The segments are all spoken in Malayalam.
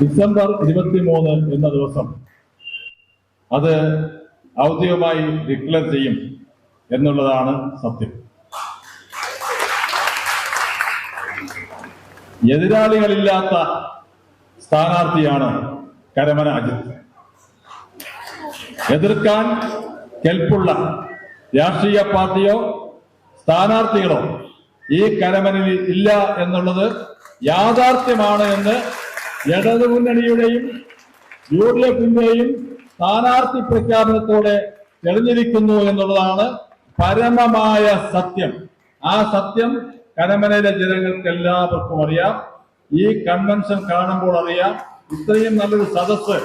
ഡിസംബർ ഇരുപത്തിമൂന്ന് എന്ന ദിവസം അത് ഔദ്യോഗികമായി ഡിക്ലെയർ ചെയ്യും എന്നുള്ളതാണ് സത്യം. എതിരാളികളില്ലാത്ത സ്ഥാനാർത്ഥിയാണ് കരമന അജിത്. എതിർക്കാൻ കെൽപ്പുള്ള രാഷ്ട്രീയ പാർട്ടിയോ സ്ഥാനാർത്ഥികളോ ഈ കരമനിൽ ഇല്ല എന്നുള്ളത് യാഥാർത്ഥ്യമാണ് എന്ന് ഇടതുമുന്നണിയുടെയും യു ഡി എഫിന്റെയും സ്ഥാനാർത്ഥി പ്രഖ്യാപനത്തോടെ തെളിഞ്ഞിരിക്കുന്നു എന്നുള്ളതാണ് പരമമായ സത്യം. ആ സത്യം കരമനയിലെ ജനങ്ങൾക്ക് എല്ലാവർക്കും അറിയാം. ഈ കൺവെൻഷൻ കാണുമ്പോൾ അറിയാം. ഇത്രയും നല്ലൊരു സദസ്സ്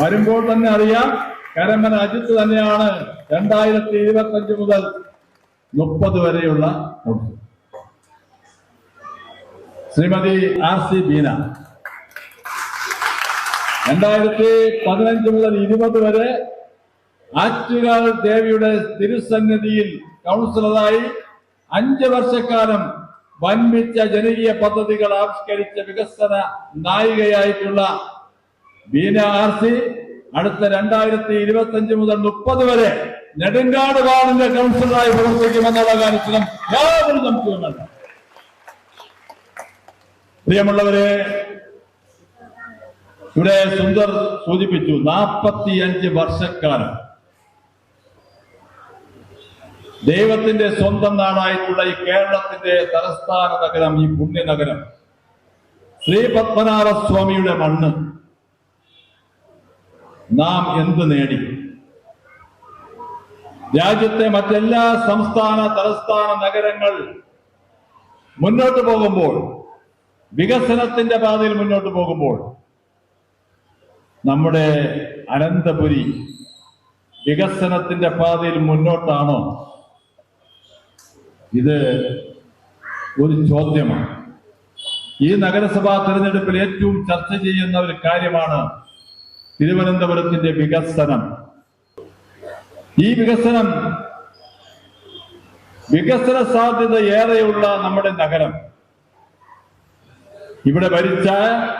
വരുമ്പോൾ തന്നെ അറിയാം. കരമന അജിത്ത് തന്നെയാണ് രണ്ടായിരത്തി ഇരുപത്തി അഞ്ച് മുതൽ മുപ്പത് വരെയുള്ള. Shrimati R C Beena. രണ്ടായിരത്തി പതിനഞ്ച് മുതൽ ഇരുപത് വരെ ആറ്റുകാൽ ദേവിയുടെ തിരുസന്നിധിയിൽ കൗൺസിലറായി അഞ്ച് വർഷക്കാലം വൻപിച്ച ജനകീയ പദ്ധതികൾ ആവിഷ്കരിച്ച വികസന നായികയായിട്ടുള്ള ബീന ആർ സി അടുത്ത രണ്ടായിരത്തി ഇരുപത്തി അഞ്ച് മുതൽ മുപ്പത് വരെ നെടുങ്കാട് വാർഡിന്റെ കൗൺസിലറായി പ്രവർത്തിക്കുമെന്നുള്ള കാര്യത്തിലും യാതൊരു സംശയവുമല്ല. പ്രിയമുള്ളവരെ ഇവിടെ സുന്ദർ സൂചിപ്പിച്ചു നാൽപ്പത്തിയഞ്ച് വർഷക്കാലം. ദൈവത്തിന്റെ സ്വന്തം നാടായിട്ടുള്ള ഈ കേരളത്തിന്റെ തലസ്ഥാന നഗരം ഈ പുണ്യനഗരം ശ്രീ പത്മനാഭ സ്വാമിയുടെ മണ്ണ് നാം എന്ത് നേടി? രാജ്യത്തെ മറ്റെല്ലാ സംസ്ഥാന തലസ്ഥാന നഗരങ്ങൾ മുന്നോട്ട് പോകുമ്പോൾ വികസനത്തിന്റെ പാതയിൽ മുന്നോട്ട് പോകുമ്പോൾ നമ്മുടെ അനന്തപുരി വികസനത്തിന്റെ പാതയിൽ മുന്നോട്ടാണോ? ഇത് ഒരു ചോദ്യമാണ്. ഈ നഗരസഭാ തെരഞ്ഞെടുപ്പിൽ ഏറ്റവും ചർച്ച ചെയ്യുന്ന ഒരു കാര്യമാണ് തിരുവനന്തപുരത്തിന്റെ വികസനം. ഈ വികസനം വികസന സാധ്യത ഏറെയുള്ള നമ്മുടെ നഗരം. ഇവിടെ ഭരിച്ച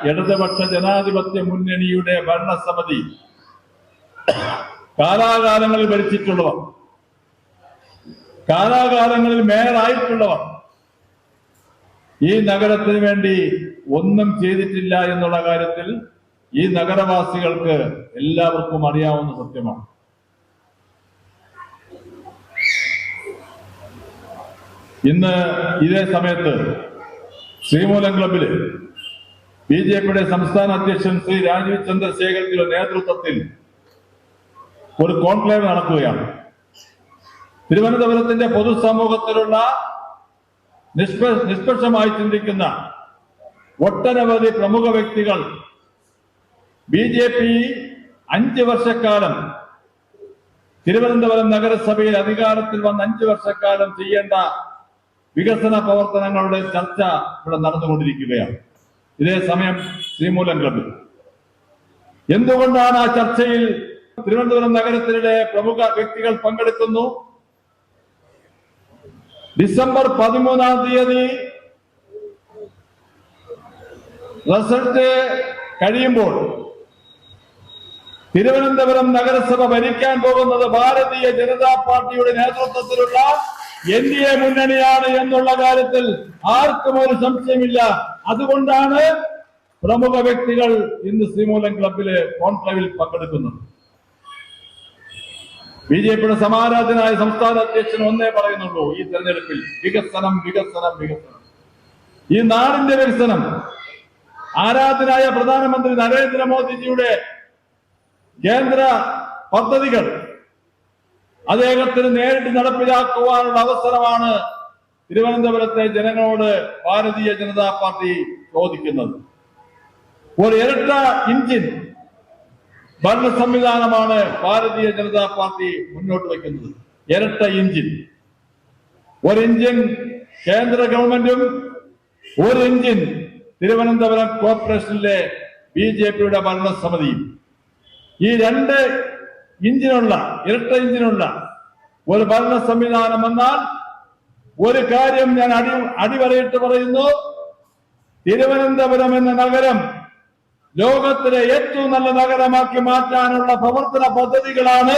ഇടതുപക്ഷ ജനാധിപത്യ മുന്നണിയുടെ ഭരണസമിതി കാലാകാലങ്ങളിൽ ഭരിച്ചിട്ടുള്ളവർ കാലാകാലങ്ങളിൽ മേയറായിട്ടുള്ളവർ ഈ നഗരത്തിന് വേണ്ടി ഒന്നും ചെയ്തിട്ടില്ല എന്നുള്ള കാര്യത്തിൽ ഈ നഗരവാസികൾക്ക് എല്ലാവർക്കും അറിയാവുന്ന സത്യമാണ്. ഇന്ന് ഇതേ സമയത്ത് ശ്രീമൂലം ക്ലബിൽ ബി ജെ പിയുടെ സംസ്ഥാന അധ്യക്ഷൻ ശ്രീ രാജീവ് ചന്ദ്രശേഖരന്റെ നേതൃത്വത്തിൽ ഒരു കോൺക്ലേവ് നടക്കുകയാണ്. തിരുവനന്തപുരത്തിന്റെ പൊതുസമൂഹത്തിലുള്ള നിഷ്പ നിഷ്പക്ഷമായി ചിന്തിക്കുന്ന ഒട്ടനവധി പ്രമുഖ വ്യക്തികൾ ബി ജെ പി അഞ്ച് വർഷക്കാലം തിരുവനന്തപുരം നഗരസഭയിൽ അധികാരത്തിൽ വന്ന അഞ്ച് വർഷക്കാലം ചെയ്യേണ്ട വികസന പ്രവർത്തനങ്ങളുടെ ചർച്ച ഇവിടെ നടന്നുകൊണ്ടിരിക്കുകയാണ്. ഇതേ സമയം ശ്രീമൂലം ക്ലബിൽ എന്തുകൊണ്ടാണ് ആ ചർച്ചയിൽ തിരുവനന്തപുരം നഗരത്തിലെ പ്രമുഖ വ്യക്തികൾ പങ്കെടുക്കുന്നു? ഡിസംബർ പതിമൂന്നാം തീയതി റിസൾട്ട് കഴിയുമ്പോൾ തിരുവനന്തപുരം നഗരസഭ ഭരിക്കാൻ പോകുന്നത് ഭാരതീയ ജനതാ പാർട്ടിയുടെ നേതൃത്വത്തിലുള്ള എൻ ഡി എ മുന്നണിയാണ് എന്നുള്ള കാര്യത്തിൽ ആർക്കും ഒരു സംശയമില്ല. അതുകൊണ്ടാണ് പ്രമുഖ വ്യക്തികൾ ഇന്ന് ശ്രീമൂലം ക്ലബിലെ കോൺക്ലേവിൽ പങ്കെടുക്കുന്നത്. ബി ജെ പിയുടെ സമാരാധനായ സംസ്ഥാന അധ്യക്ഷൻ ഒന്നേ പറയുന്നുള്ളൂ ഈ തെരഞ്ഞെടുപ്പിൽ വികസനം വികസനം വികസനം. ഈ നാടിന്റെ വികസനം. ആരാധനായ പ്രധാനമന്ത്രി നരേന്ദ്രമോദിജിയുടെ കേന്ദ്ര പദ്ധതികൾ അദ്ദേഹത്തിന് നേരിട്ട് നടപ്പിലാക്കുവാനുള്ള അവസരമാണ് തിരുവനന്തപുരത്തെ ജനങ്ങളോട് ഭാരതീയ ജനതാ പാർട്ടി ചോദിക്കുന്നത്. ഒരു ഇരട്ട ഇഞ്ചിൻ ഭരണ സംവിധാനമാണ് ഭാരതീയ ജനതാ പാർട്ടി മുന്നോട്ട് വയ്ക്കുന്നത്. ഇരട്ട ഇഞ്ചിൻ ഒരു ഇഞ്ചിൻ കേന്ദ്ര ഗവൺമെന്റും ഒരു ഇഞ്ചിൻ തിരുവനന്തപുരം കോർപ്പറേഷനിലെ ബി ജെ പിയുടെ ഭരണസമിതിയും. ഈ രണ്ട് ഇഞ്ചിനുള്ള ഇരട്ട ഇഞ്ചിനുള്ള ഒരു ഭരണ സംവിധാനം വന്നാൽ ഒരു കാര്യം ഞാൻ അടി അടിവരയിട്ട് പറയുന്നു. തിരുവനന്തപുരം എന്ന നഗരം ലോകത്തിലെ ഏറ്റവും നല്ല നഗരമാക്കി മാറ്റാനുള്ള പ്രവർത്തന പദ്ധതികളാണ്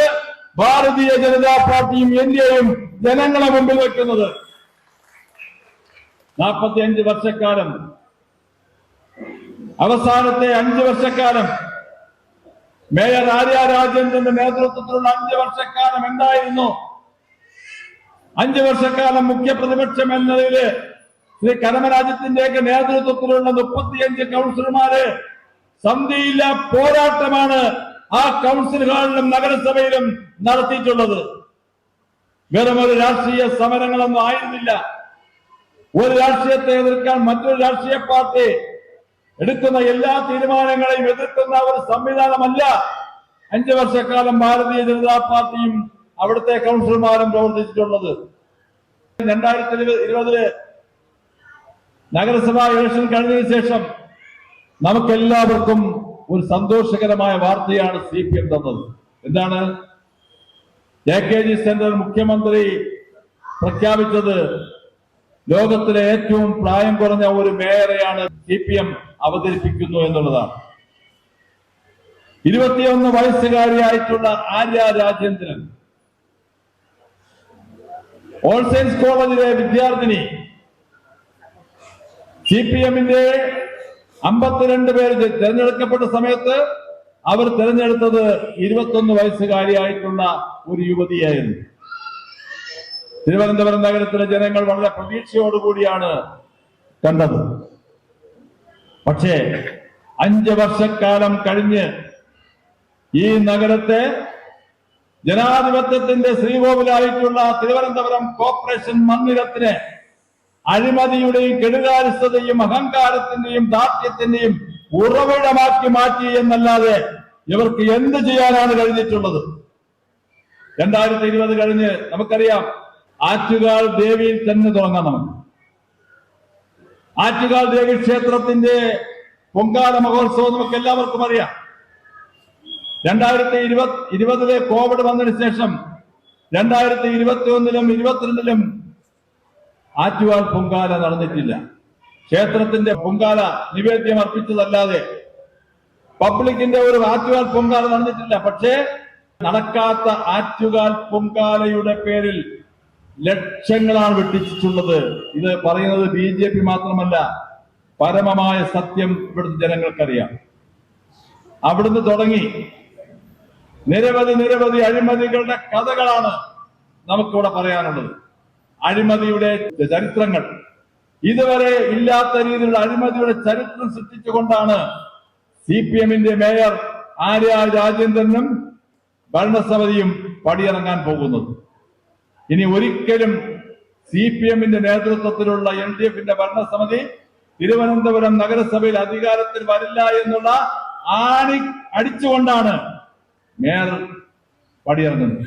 ഭാരതീയ ജനതാ പാർട്ടിയും ഇന്ത്യയും ജനങ്ങളെ മുമ്പിൽ വെക്കുന്നത്. നാൽപ്പത്തിയഞ്ച് വർഷക്കാലം. അവസാനത്തെ അഞ്ച് വർഷക്കാലം മേയർ ആര്യ രാജേന്ദ്രന്റെ നേതൃത്വത്തിലുള്ള അഞ്ച് വർഷക്കാലം എന്തായിരുന്നു? അഞ്ചു വർഷക്കാലം മുഖ്യ പ്രതിപക്ഷം നിലയിൽ ശ്രീ കരമരാജ്യത്തിന്റെയൊക്കെ നേതൃത്വത്തിലുള്ള മുപ്പത്തിയഞ്ച് കൗൺസിലർമാര് സന്ധിയില്ല പോരാട്ടമാണ് ആ കൗൺസിലുകളിലും നഗരസഭയിലും നടത്തിയിട്ടുള്ളത്. വെറും ഒരു രാഷ്ട്രീയ സമരങ്ങളൊന്നും ആയിരുന്നില്ല. ഒരു രാഷ്ട്രീയത്തെ എതിർക്കാൻ മറ്റൊരു രാഷ്ട്രീയ പാർട്ടി എടുക്കുന്ന എല്ലാ തീരുമാനങ്ങളെയും എതിർക്കുന്ന ഒരു സംവിധാനമല്ല. അഞ്ചു വർഷക്കാലം ഭാരതീയ ജനതാ പാർട്ടിയും അവിടുത്തെ കൗൺസിലർമാരും പ്രവർത്തിച്ചിട്ടുള്ളത്. രണ്ടായിരത്തി ഇരുപതിൽ നഗരസഭാ ഇലക്ഷൻ കഴിഞ്ഞതിന് ശേഷം നമുക്കെല്ലാവർക്കും ഒരു സന്തോഷകരമായ വാർത്തയാണ് സി പി എം തന്നത്. എന്താണ്? എ കെ ജി സെന്റർ മുഖ്യമന്ത്രി പ്രഖ്യാപിച്ചത് ലോകത്തിലെ ഏറ്റവും പ്രായം കുറഞ്ഞ ഒരു മേയറെയാണ് സി പി എം അവതരിപ്പിക്കുന്നു എന്നുള്ളതാണ്. ഇരുപത്തിയൊന്ന് വയസ്സുകാരിയായിട്ടുള്ള ആര്യ രാജേന്ദ്രൻ ഓൾ സയൻസ് കോളേജിലെ വിദ്യാർത്ഥിനി സി പി എമ്മിന്റെ അമ്പത്തിരണ്ട് പേര് തെരഞ്ഞെടുക്കപ്പെട്ട സമയത്ത് അവർ തെരഞ്ഞെടുത്തത് ഇരുപത്തൊന്ന് വയസ്സുകാരിയായിട്ടുള്ള ഒരു യുവതിയായിരുന്നു. തിരുവനന്തപുരം നഗരത്തിലെ ജനങ്ങൾ വളരെ പ്രതീക്ഷയോടുകൂടിയാണ് കണ്ടത്. പക്ഷേ അഞ്ച് വർഷക്കാലം കഴിഞ്ഞ് ഈ നഗരത്തെ ജനാധിപത്യത്തിന്റെ ശ്രീകോവിലായിട്ടുള്ള തിരുവനന്തപുരം കോർപ്പറേഷൻ മന്ദിരത്തിന് അഴിമതിയുടെയും കെടുകാരിസ്ഥതയും അഹങ്കാരത്തിന്റെയും ദാർഢ്യത്തിന്റെയും ഉറവിടമാക്കി മാറ്റി എന്നല്ലാതെ ഇവർക്ക് എന്ത് ചെയ്യാനാണ് കഴിഞ്ഞിട്ടുള്ളത്? രണ്ടായിരത്തി ഇരുപത് കഴിഞ്ഞ് നമുക്കറിയാം ആറ്റുകാൽ ദേവിയിൽ തന്നെ തുടങ്ങണം. ആറ്റുകാൽ ദേവി ക്ഷേത്രത്തിന്റെ പൊങ്കാല മഹോത്സവം നമുക്ക് എല്ലാവർക്കും അറിയാം. രണ്ടായിരത്തി ഇരുപത് ഇരുപതിലെ കോവിഡ് വന്നതിന് ശേഷം രണ്ടായിരത്തി ഇരുപത്തി ഒന്നിലും ഇരുപത്തിരണ്ടിലും ആറ്റുകാൽ പൊങ്കാല നടന്നിട്ടില്ല. ക്ഷേത്രത്തിന്റെ പൊങ്കാല നിവേദ്യം അർപ്പിച്ചതല്ലാതെ പബ്ലിക്കിന്റെ ഒരു ആറ്റുകാൽ പൊങ്കാല നടന്നിട്ടില്ല. പക്ഷേ നടക്കാത്ത ആറ്റുകാൽ പൊങ്കാലയുടെ പേരിൽ ലക്ഷങ്ങളാണ് വെട്ടിച്ചിട്ടുള്ളത് ഇത് പറയുന്നത് ബി ജെ പി മാത്രമല്ല പരമമായ സത്യം ഇവിടുത്തെ ജനങ്ങൾക്കറിയാം. അവിടുന്ന് തുടങ്ങി നിരവധി നിരവധി അഴിമതികളുടെ കഥകളാണ് നമുക്കിവിടെ പറയാനുള്ളത്. അഴിമതിയുടെ ചരിത്രങ്ങൾ. ഇതുവരെ ഇല്ലാത്ത രീതിയിലുള്ള അഴിമതിയുടെ ചരിത്രം സൃഷ്ടിച്ചുകൊണ്ടാണ് സി പി എമ്മിന്റെ മേയർ ആര്യ രാജേന്ദ്രനും ഭരണസമിതിയും പടിയിറങ്ങാൻ പോകുന്നത്. ഇനി ഒരിക്കലും സി പി എമ്മിന്റെ നേതൃത്വത്തിലുള്ള എൽ ഡി എഫിന്റെ ഭരണസമിതി തിരുവനന്തപുരം നഗരസഭയിൽ അധികാരത്തിൽ വരില്ല എന്നുള്ള ആണി അടിച്ചുകൊണ്ടാണ് മേയർ പടിയിറങ്ങുന്നത്.